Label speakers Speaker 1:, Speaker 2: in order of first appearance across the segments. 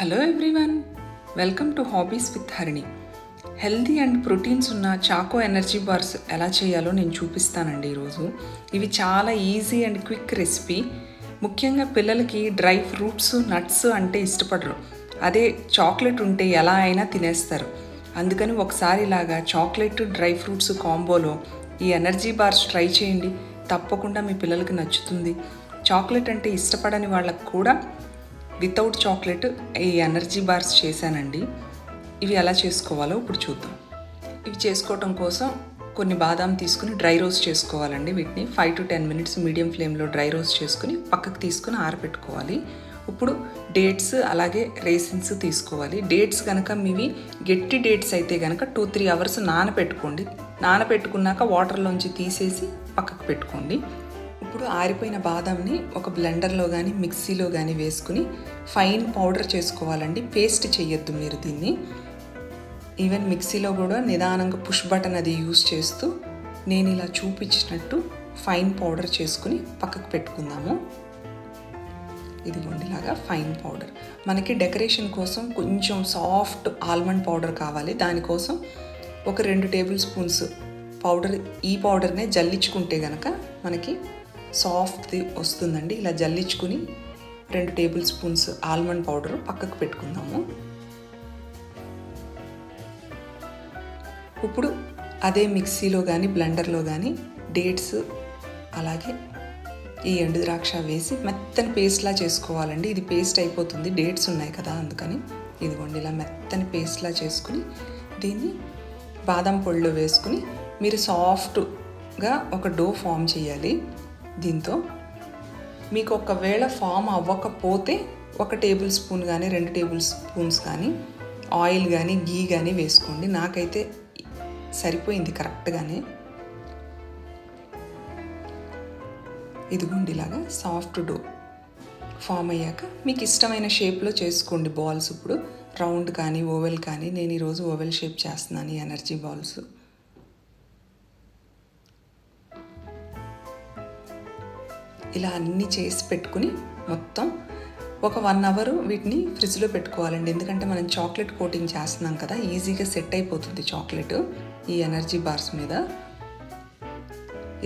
Speaker 1: Hello everyone welcome to hobbies with Harini healthy and proteins ఉన్న choco energy bars ఎలా చేయాలో నేను చూపిస్తానండి ఈరోజు. ఇవి చాలా ఈజీ అండ్ క్విక్ రెసిపీ ముఖ్యంగా పిల్లలకి డ్రై ఫ్రూట్స్ నట్స్ అంటే ఇష్టపడరు. అదే చాక్లెట్ ఉంటే ఎలా అయినా తినేస్తారు. అందుకని ఒకసారి ఇలాగా చాక్లెట్ డ్రై ఫ్రూట్స్ కాంబోలో ఈ ఎనర్జీ బార్స్ ట్రై చేయండి. తప్పకుండా మీ పిల్లలకి నచ్చుతుంది. చాక్లెట్ అంటే ఇష్టపడని వాళ్ళకు కూడా వితౌట్ చాక్లెట్ ఈ ఎనర్జీ బార్స్ చేశానండి. ఇవి ఎలా చేసుకోవాలో ఇప్పుడు చూద్దాం. ఇవి చేసుకోవటం కోసం కొన్ని బాదాం తీసుకుని డ్రై రోస్ట్ చేసుకోవాలండి వీటిని. Five to ten minutes medium ఫ్లేమ్లో డ్రై రోస్ట్ చేసుకుని పక్కకు తీసుకుని ఆరబెట్టుకోవాలి ఇప్పుడు డేట్స్ అలాగే రేసిన్స్ తీసుకోవాలి. డేట్స్ కనుక మీవి గట్టి డేట్స్ అయితే కనుక టూ త్రీ అవర్స్ నానబెట్టుకోండి నానబెట్టుకున్నాక వాటర్లోంచి తీసేసి పక్కకు పెట్టుకోండి. ఇప్పుడు ఆరిపోయిన బాదంని ఒక బ్లెండర్లో కానీ మిక్సీలో కానీ వేసుకుని ఫైన్ పౌడర్ చేసుకోవాలండి. పేస్ట్ చేయొద్దు మీరు దీన్ని. ఈవెన్ మిక్సీలో కూడా నిదానంగా పుష్ బటన్ అది యూస్ చేస్తూ నేను ఇలా చూపించినట్టు ఫైన్ పౌడర్ చేసుకుని పక్కకు పెట్టుకుందాము. ఇదిగోండి ఇలాగా ఫైన్ పౌడర్. మనకి డెకరేషన్ కోసం కొంచెం సాఫ్ట్ ఆల్మండ్ పౌడర్ కావాలి. దానికోసం ఒక రెండు టేబుల్ స్పూన్స్ పౌడర్ ఈ పౌడర్నే జల్లించుకుంటే కనుక మనకి సాఫ్ట్ది వస్తుందండి. ఇలా జల్లించుకుని రెండు టేబుల్ స్పూన్స్ ఆల్మండ్ పౌడర్ పక్కకు పెట్టుకుందాము. ఇప్పుడు అదే మిక్సీలో కానీ బ్లెండర్లో కానీ డేట్స్ అలాగే ఈ ఎండు ద్రాక్ష వేసి మెత్తని పేస్ట్లా చేసుకోవాలండి. ఇది పేస్ట్ అయిపోతుంది. డేట్స్ ఉన్నాయి కదా అందుకని. ఇదిగోండి ఇలా మెత్తని పేస్ట్లా చేసుకుని దీన్ని బాదం పొడిలో వేసుకుని మీరు సాఫ్ట్గా ఒక డో ఫామ్ చేయాలి. దీంతో మీకు ఒకవేళ ఫామ్ అవ్వకపోతే ఒక టేబుల్ స్పూన్ కానీ రెండు టేబుల్ స్పూన్స్ కానీ ఆయిల్ కానీ గీ కానీ వేసుకోండి. నాకైతే సరిపోయింది కరెక్ట్గానే. ఇదిగోండి ఇలాగా సాఫ్ట్ డో ఫామ్ అయ్యాక మీకు ఇష్టమైన షేప్లో చేసుకోండి బాల్స్ ఇప్పుడు. రౌండ్ కానీ ఓవెల్ కానీ నేను ఈరోజు ఓవెల్ షేప్ చేస్తున్నాను ఎనర్జీ బాల్స్. ఇలా అన్నీ చేసి పెట్టుకుని మొత్తం ఒక వన్ అవర్ వీటిని ఫ్రిడ్జ్లో పెట్టుకోవాలండి. ఎందుకంటే మనం చాక్లెట్ కోటింగ్ చేస్తున్నాం కదా ఈజీగా సెట్ అయిపోతుంది చాక్లెట్ ఈ ఎనర్జీ బార్స్ మీద.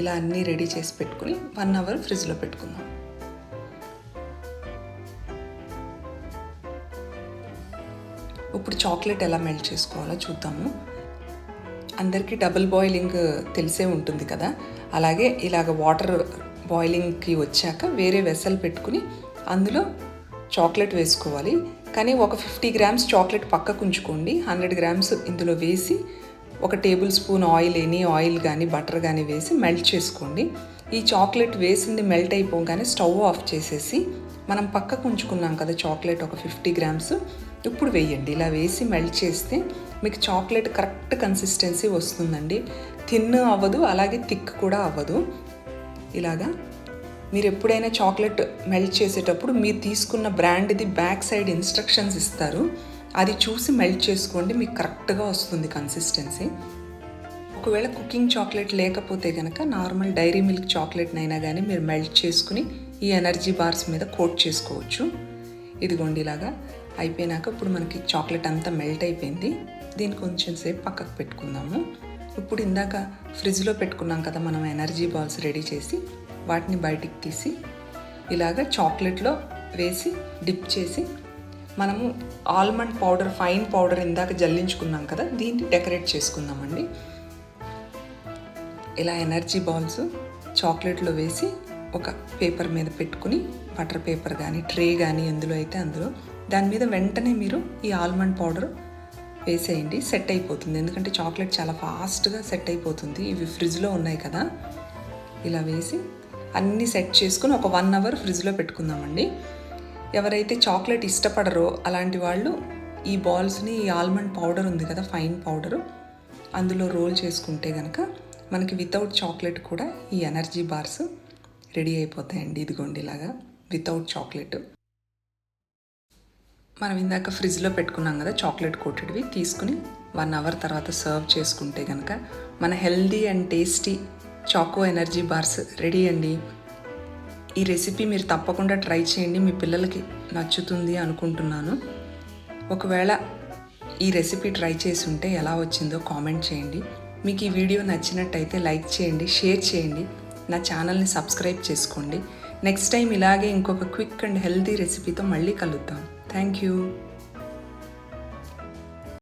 Speaker 1: ఇలా అన్నీ రెడీ చేసి పెట్టుకుని వన్ అవర్ ఫ్రిడ్జ్లో పెట్టుకుందాం. ఇప్పుడు చాక్లెట్ ఎలా మెల్ట్ చేసుకోవాలో చూద్దాము. అందరికీ డబుల్ బాయిలింగ్ తెలిసే ఉంటుంది కదా అలాగే ఇలాగ వాటర్ బాయిలింగ్కి వచ్చాక వేరే వెసల్ పెట్టుకుని అందులో చాక్లెట్ వేసుకోవాలి. కానీ ఒక ఫిఫ్టీ గ్రామ్స్ చాక్లెట్ పక్కకు ఉంచుకోండి. హండ్రెడ్ గ్రామ్స్ ఇందులో వేసి ఒక tablespoon oil any oil కానీ బటర్ కానీ వేసి మెల్ట్ చేసుకోండి. ఈ చాక్లెట్ వేసింది మెల్ట్ అయిపోగానే స్టవ్ ఆఫ్ చేసేసి మనం పక్కకు ఉంచుకున్నాం కదా చాక్లెట్ ఒక ఫిఫ్టీ గ్రామ్స్. ఇప్పుడు వేయండి. ఇలా వేసి మెల్ట్ చేస్తే మీకు చాక్లెట్ కరెక్ట్ కన్సిస్టెన్సీ వస్తుందండి. థిన్ అవ్వదు అలాగే థిక్ కూడా అవ్వదు. ఇలాగా మీరు ఎప్పుడైనా చాక్లెట్ మెల్ట్ చేసేటప్పుడు మీరు తీసుకున్న బ్రాండ్ది బ్యాక్ సైడ్ ఇన్స్ట్రక్షన్స్ ఇస్తారు. అది చూసి మెల్ట్ చేసుకోండి మీకు కరెక్ట్గా వస్తుంది కన్సిస్టెన్సీ. ఒకవేళ కుకింగ్ చాక్లెట్ లేకపోతే కనుక నార్మల్ డైరీ మిల్క్ చాక్లెట్నైనా కానీ మీరు మెల్ట్ చేసుకుని ఈ ఎనర్జీ బార్స్ మీద కోట్ చేసుకోవచ్చు. ఇదిగోండి ఇలాగా అయిపోయినాక ఇప్పుడు మనకి చాక్లెట్ అంతా మెల్ట్ అయిపోయింది. దీన్ని కొంచెం సేపు పక్కకు పెట్టుకుందాము. ఇప్పుడు ఇందాక ఫ్రిడ్జ్లో పెట్టుకున్నాం కదా మనం ఎనర్జీ బాల్స్ రెడీ చేసి వాటిని బయటికి తీసి ఇలాగ చాక్లెట్లో వేసి డిప్ చేసి మనము ఆల్మండ్ పౌడర్ ఫైన్ పౌడర్ ఇందాక జల్లించుకున్నాం కదా దీన్ని డెకరేట్ చేసుకుందామండి. ఇలా ఎనర్జీ బాల్స్ చాక్లెట్లో వేసి ఒక పేపర్ మీద పెట్టుకుని బటర్ పేపర్ కానీ ట్రే కానీ ఎందులో అయితే అందులో దాని మీద వెంటనే మీరు ఈ ఆల్మండ్ పౌడర్ వేసేయండి సెట్ అయిపోతుంది. ఎందుకంటే చాక్లెట్ చాలా ఫాస్ట్గా సెట్ అయిపోతుంది. ఇవి ఫ్రిడ్జ్లో ఉన్నాయి కదా. ఇలా వేసి అన్నీ సెట్ చేసుకుని ఒక వన్ అవర్ ఫ్రిడ్జ్లో పెట్టుకుందామండి. ఎవరైతే చాక్లెట్ ఇష్టపడరో అలాంటి వాళ్ళు ఈ బాల్స్ని ఈ ఆల్మండ్ పౌడర్ ఉంది కదా ఫైన్ పౌడరు అందులో రోల్ చేసుకుంటే కనుక మనకి వితౌట్ చాక్లెట్ కూడా ఈ ఎనర్జీ బార్స్ రెడీ అయిపోతాయండి. ఇదిగోండి ఇలాగా వితౌట్ చాక్లెట్. మనం ఇందాక ఫ్రిడ్జ్లో పెట్టుకున్నాం కదా చాక్లెట్ కోటెడ్వి తీసుకుని వన్ అవర్ తర్వాత సర్వ్ చేసుకుంటే కనుక మన healthy and tasty choco energy bars ready అండి. ఈ రెసిపీ మీరు తప్పకుండా ట్రై చేయండి మీ పిల్లలకి నచ్చుతుంది అనుకుంటున్నాను. ఒకవేళ ఈ రెసిపీ ట్రై చేసి ఉంటే ఎలా వచ్చిందో కామెంట్ చేయండి. మీకు ఈ వీడియో నచ్చినట్టయితే లైక్ చేయండి షేర్ చేయండి నా ఛానల్ని సబ్స్క్రైబ్ చేసుకోండి. నెక్స్ట్ టైం ఇలాగే ఇంకొక క్విక్ అండ్ హెల్తీ రెసిపీతో మళ్ళీ కలుద్దాం. Thank you.